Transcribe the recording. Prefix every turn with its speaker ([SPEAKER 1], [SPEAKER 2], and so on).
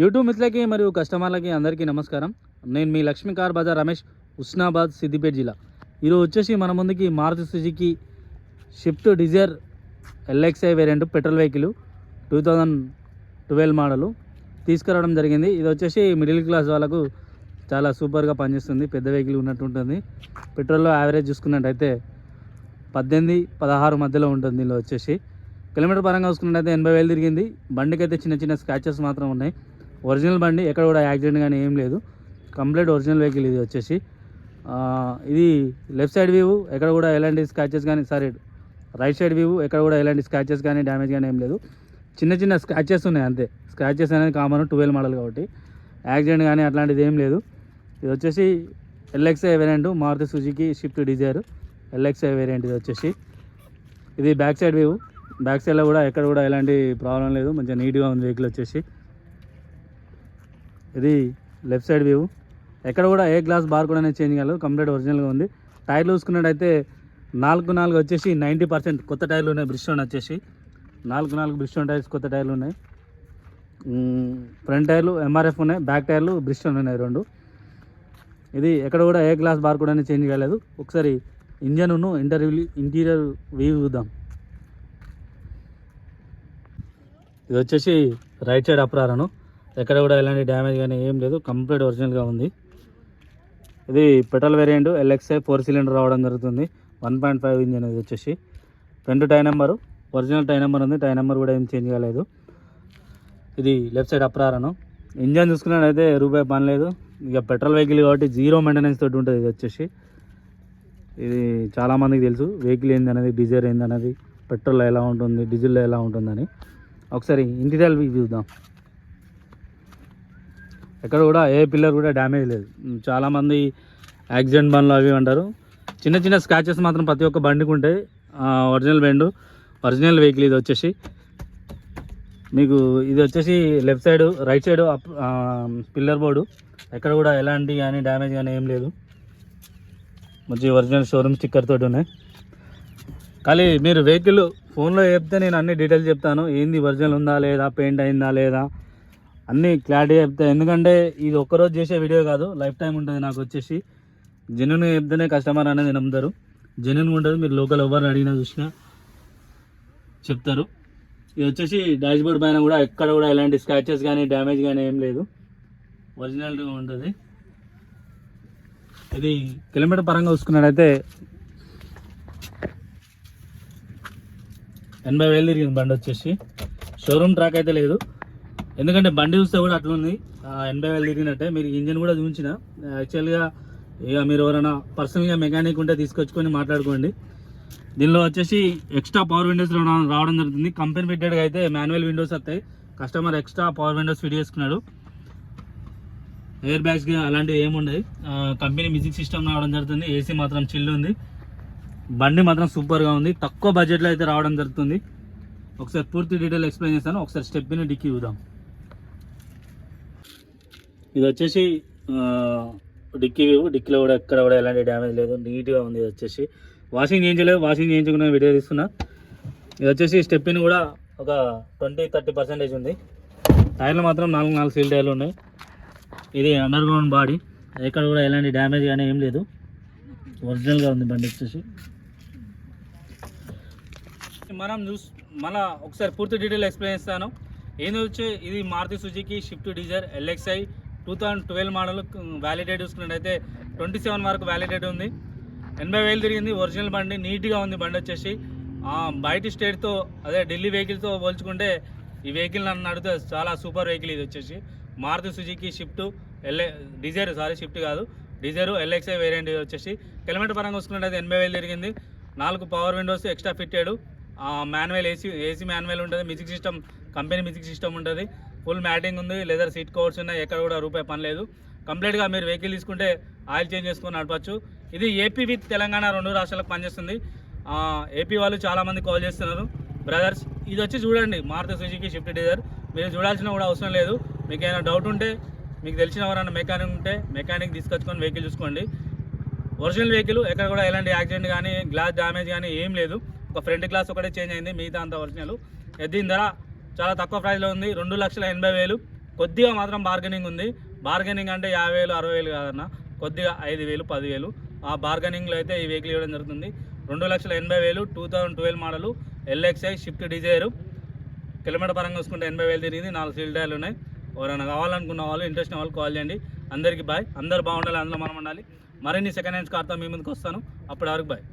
[SPEAKER 1] YouTube మిత్రులకి మరియు కస్టమర్లకి అందరికీ నమస్కారం. నేను మీ లక్ష్మీ కార్ బజార్ రమేష్ ఉస్నాబాద్ సిద్దిపేట జిల్లా. ఈరోజు వచ్చేసి మన ముందుకి Maruti Suzuki Swift Dzire LXI variant petrol vehicle two thousand twelve model తీసుకురావడం జరిగింది. ఇది వచ్చేసి మిడిల్ క్లాస్ వాళ్ళకు చాలా సూపర్గా పనిచేస్తుంది. పెద్ద వెహికల్ ఉన్నట్టు ఉంటుంది. పెట్రోల్లో యావరేజ్ చూసుకున్నట్టయితే పద్దెనిమిది పదహారు మధ్యలో ఉంటుంది దీనిలో వచ్చేసి. కిలోమీటర్ పరంగా చూసుకున్నట్టయితే ఎనభై వేలు తిరిగింది. బండికి అయితే చిన్న చిన్న స్క్రాచెస్ మాత్రం ఉన్నాయి. ఒరిజినల్ బండి ఎక్కడ కూడా యాక్సిడెంట్ కానీ ఏం లేదు. కంప్లీట్ ఒరిజినల్ వెహికల్ ఇది వచ్చేసి. ఇది లెఫ్ట్ సైడ్ వ్యూ ఎక్కడ కూడా ఎలాంటి స్క్రాచెస్ కానీ సారీ రైట్ సైడ్ వ్యూ ఎక్కడ కూడా ఎలాంటి స్క్రాచెస్ కానీ డ్యామేజ్ కానీ ఏం లేదు. చిన్న చిన్న స్క్రాచెస్ ఉన్నాయి అంతే. స్క్రాచెస్ అనేది కామన్ ట్వెల్వ్ మోడల్ కాబట్టి. యాక్సిడెంట్ కానీ అట్లాంటిది ఏం లేదు. ఇది వచ్చేసి LXI variant Maruti Suzuki Swift Dzire LXI variant ఇది వచ్చేసి. ఇది బ్యాక్ సైడ్ వ్యూ. బ్యాక్ సైడ్లో కూడా ఎక్కడ కూడా ఎలాంటి ప్రాబ్లం లేదు. మంచిగా నీట్గా ఉంది వెహికల్ వచ్చేసి. ఇది లెఫ్ట్ సైడ్ వ్యూ ఎక్కడ కూడా ఏ గ్లాస్ బార్ కూడా చేంజ్ కాలేదు. కంప్లీట్ ఒరిజినల్గా ఉంది. టైర్లు చూసుకున్నట్టయితే నాలుగు నాలుగు వచ్చేసి నైంటీ పర్సెంట్ కొత్త టైర్లు ఉన్నాయి. బ్రిస్టోన్ వచ్చేసి నాలుగు నాలుగు బ్రిస్టోన్ టైర్స్ కొత్త టైర్లు ఉన్నాయి. ఫ్రంట్ టైర్లు ఎంఆర్ఎఫ్ ఉన్నాయి. బ్యాక్ టైర్లు బ్రిస్టోన్ ఉన్నాయి రెండు. ఇది ఎక్కడ కూడా ఏ గ్లాస్ బార్ కూడా చేంజ్ కాలేదు. ఒకసారి ఇంజన్ను ఇంటర్వ్యూ ఇంటీరియర్ వ్యూ చూద్దాం. ఇది వచ్చేసి రైట్ సైడ్ అప్రారను. ఎక్కడ కూడా ఎలాంటి డ్యామేజ్ కానీ ఏం లేదు. కంప్లీట్ ఒరిజినల్గా ఉంది. ఇది petrol variant LXI four cylinder రావడం జరుగుతుంది. వన్ పాయింట్ ఫైవ్ ఇంజన్ అనేది వచ్చేసి. Front tyre number original tyre number ఉంది. టై నెంబర్ కూడా ఏం చేంజ్ కాలేదు. ఇది లెఫ్ట్ సైడ్ అప్రారను. ఇంజన్ చూసుకున్నట్టయితే రూపాయి పని లేదు. ఇక పెట్రోల్ వెహికల్ కాబట్టి జీరో మెయింటెనెన్స్ తోటి ఉంటుంది ఇది వచ్చేసి. ఇది చాలామందికి తెలుసు. వెహికల్ ఏంది అనేది డీజిల్ ఏంది అనేది పెట్రోల్ ఎలా ఉంటుంది డీజిల్లో ఎలా ఉంటుందని. ఒకసారి ఇంటీరియర్ చూద్దాం. ఎక్కడ కూడా ఏ పిల్లర్ కూడా డ్యామేజ్ లేదు. చాలామంది యాక్సిడెంట్ బండ్లు అవి అంటారు. చిన్న చిన్న స్క్రాచెస్ మాత్రం ప్రతి ఒక్క బండికి ఉంటాయి. ఒరిజినల్ బండు ఒరిజినల్ వెహికల్ ఇది వచ్చేసి. మీకు ఇది వచ్చేసి left side right side up pillar board. ఎక్కడ కూడా ఎలాంటి కానీ డ్యామేజ్ కానీ ఏం లేదు. మంచి ఒరిజినల్ షోరూమ్ స్టిక్కర్ తోటి ఉన్నాయి. కానీ మీరు వెహికల్ ఫోన్లో చెప్తే నేను అన్ని డీటెయిల్స్ చెప్తాను. ఏంది ఒరిజినల్ ఉందా లేదా పెయింట్ అయిందా లేదా అన్నీ క్లారిటీ చెప్తా. ఎందుకంటే ఇది ఒక్కరోజు చేసే వీడియో కాదు లైఫ్ టైం ఉంటుంది నాకు వచ్చేసి. జెన్యున్ చెప్తేనే కస్టమర్ అనేది నమ్ముతారు. జెన్యున్ ఉంటుంది మీరు లోకల్ ఎవరిని అడిగినా చూసినా చెప్తారు. ఇది వచ్చేసి డాష్ బోర్డ్ పైన కూడా ఎక్కడ కూడా ఎలాంటి స్క్రాచెస్ కానీ డ్యామేజ్ కానీ ఏం లేదు. ఒరిజినల్గా ఉంటుంది. ఇది కిలోమీటర్ పరంగా చూసుకున్నట్టయితే ఎనభై వేలు తిరిగింది బండి వచ్చేసి. షోరూమ్ ట్రాక్ అయితే లేదు. ఎందుకంటే బండి చూస్తే కూడా అట్లుంది. ఎనభై వేలు తిరిగినట్టే. మీరు ఇంజిన్ కూడా చూపించిన. యాక్చువల్గా ఇక మీరు ఎవరైనా పర్సనల్గా మెకానిక్ ఉంటే తీసుకొచ్చుకొని మాట్లాడుకోండి. దీనిలో వచ్చేసి ఎక్స్ట్రా పవర్ విండోస్ రావడం జరుగుతుంది. కంపెనీ ఫిట్టెడ్గా అయితే మాన్యువల్ విండోస్ వస్తాయి. Customer extra power windows fit చేసుకున్నాడు. ఎయిర్ బ్యాగ్స్ అలాంటివి ఏముండవు కంపెనీ మ్యూజిక్ సిస్టమ్ రావడం జరుగుతుంది. ఏసీ మాత్రం చిల్లు ఉంది. బండి మాత్రం సూపర్గా ఉంది. తక్కువ బడ్జెట్లో అయితే రావడం జరుగుతుంది. ఒకసారి పూర్తి డీటెయిల్ ఎక్స్ప్లెయిన్ చేస్తాను. ఒకసారి స్టెప్ని డిక్కీ చూద్దాం. ఇది వచ్చేసి డిక్కీ డిక్కీలో కూడా ఎక్కడ కూడా ఎలాంటి డ్యామేజ్ లేదు. నీట్గా ఉంది ఇది వచ్చేసి వాషింగ్ చేయించలేదు వాషింగ్ చేయించుకున్న వీడియో తీసుకున్నా ఇది వచ్చేసి స్టెప్పిన్ కూడా ఒక ట్వంటీ థర్టీ పర్సెంటేజ్ ఉంది. టైర్లు మాత్రం నాలుగు నాలుగు సీల్ టైర్లు ఉన్నాయి. ఇది అండర్ గ్రౌండ్ బాడీ. ఎక్కడ కూడా ఎలాంటి డ్యామేజ్ కానీ ఏం లేదు. ఒరిజినల్గా ఉంది బండి వచ్చేసి. మనం చూస్ మళ్ళా ఒకసారి పూర్తి డీటెయిల్ ఎక్స్ప్లెయిన్ చేస్తాను. ఏంది వచ్చి ఇది Maruti Suzuki Swift Dzire LXI two thousand twelve model validate చూసుకున్నట్టయితే ట్వంటీ సెవెన్ వరకు వ్యాలిడేట్ ఉంది. ఎనభై వేలు తిరిగింది. ఒరిజినల్ బండి నీట్గా ఉంది బండి వచ్చేసి. బయట బయటి స్టేట్తో అదే ఢిల్లీ వెహికల్తో పోల్చుకుంటే ఈ వెహికల్ నన్ను అడిగితే చాలా సూపర్ వెహికల్ ఇది వచ్చేసి. Maruti Suzuki Swift LA Dzire sorry Swift కాదు. డిజైర్ ఎల్ఎక్స్ఐ వేరియంట్ ఇది వచ్చేసి. కిలోమీటర్ పరంగా చూసుకున్నట్టయితే ఎనభై వేలు తిరిగింది. నాలుగు power windows extra fitted manual AC AC manual ఉంటుంది. Music system company music system ఉంటుంది. ఫుల్ మ్యాటింగ్ ఉంది లెదర్ సీట్ కవర్స్ ఉన్నాయి ఎక్కడ కూడా రూపాయి పని లేదు. కంప్లీట్గా మీరు వెహికల్ తీసుకుంటే ఆయిల్ చేంజ్ చేసుకొని నడపచ్చు. ఇది ఏపీ విత్ తెలంగాణ రెండు రాష్ట్రాలకు పనిచేస్తుంది. ఏపీ వాళ్ళు చాలామంది కాల్ చేస్తున్నారు. బ్రదర్స్ ఇది వచ్చి చూడండి మారుతి సుజుకి షిఫ్ట్ డిజైర్ మీరు చూడాల్సిన కూడా అవసరం లేదు. మీకు ఏమైనా డౌట్ ఉంటే మీకు తెలిసిన ఎవరైనా మెకానిక్ ఉంటే మెకానిక్ తీసుకొచ్చుకొని వెహికల్ చూసుకోండి. ఒరిజినల్ వెహికల్ ఎక్కడ కూడా ఎలాంటి యాక్సిడెంట్ కానీ గ్లాస్ డ్యామేజ్ కానీ ఏం లేదు. ఒక ఫ్రంట్ గ్లాస్ ఒకటే చేంజ్ అయింది మిగతా అంత ఒరిజినల్ దీని ధర చాలా తక్కువ ప్రైస్లో ఉంది. రెండు లక్షల ఎనభై వేలు. కొద్దిగా మాత్రం బార్గెనింగ్ ఉంది. బార్గెనింగ్ అంటే యాభై వేలు అరవై వేలు కాదన్న. కొద్దిగా ఐదు వేలు పదివేలు. ఆ బార్గెనింగ్లో అయితే ఈ వెహికల్ ఇవ్వడం జరుగుతుంది. రెండు లక్షల ఎనభై వేలు two thousand twelve model LXI Swift Dzire kilometer పరంగా చూసుకుంటే ఎనభై వేలు తిరిగింది. నాలుగు సీల్ టైర్లు ఉన్నాయి. ఎవరైనా కావాలనుకున్న వాళ్ళు ఇంట్రెస్ట్ ఉన్న వాళ్ళు కాల్ చేయండి. అందరికీ బాయ్ అందరు బాగుండాలి అందులో మనం ఉండాలి. మరిన్ని సెకండ్ హ్యాండ్స్ కార్తో మీ ముందుకు వస్తాను. అప్పటి వరకు బాయ్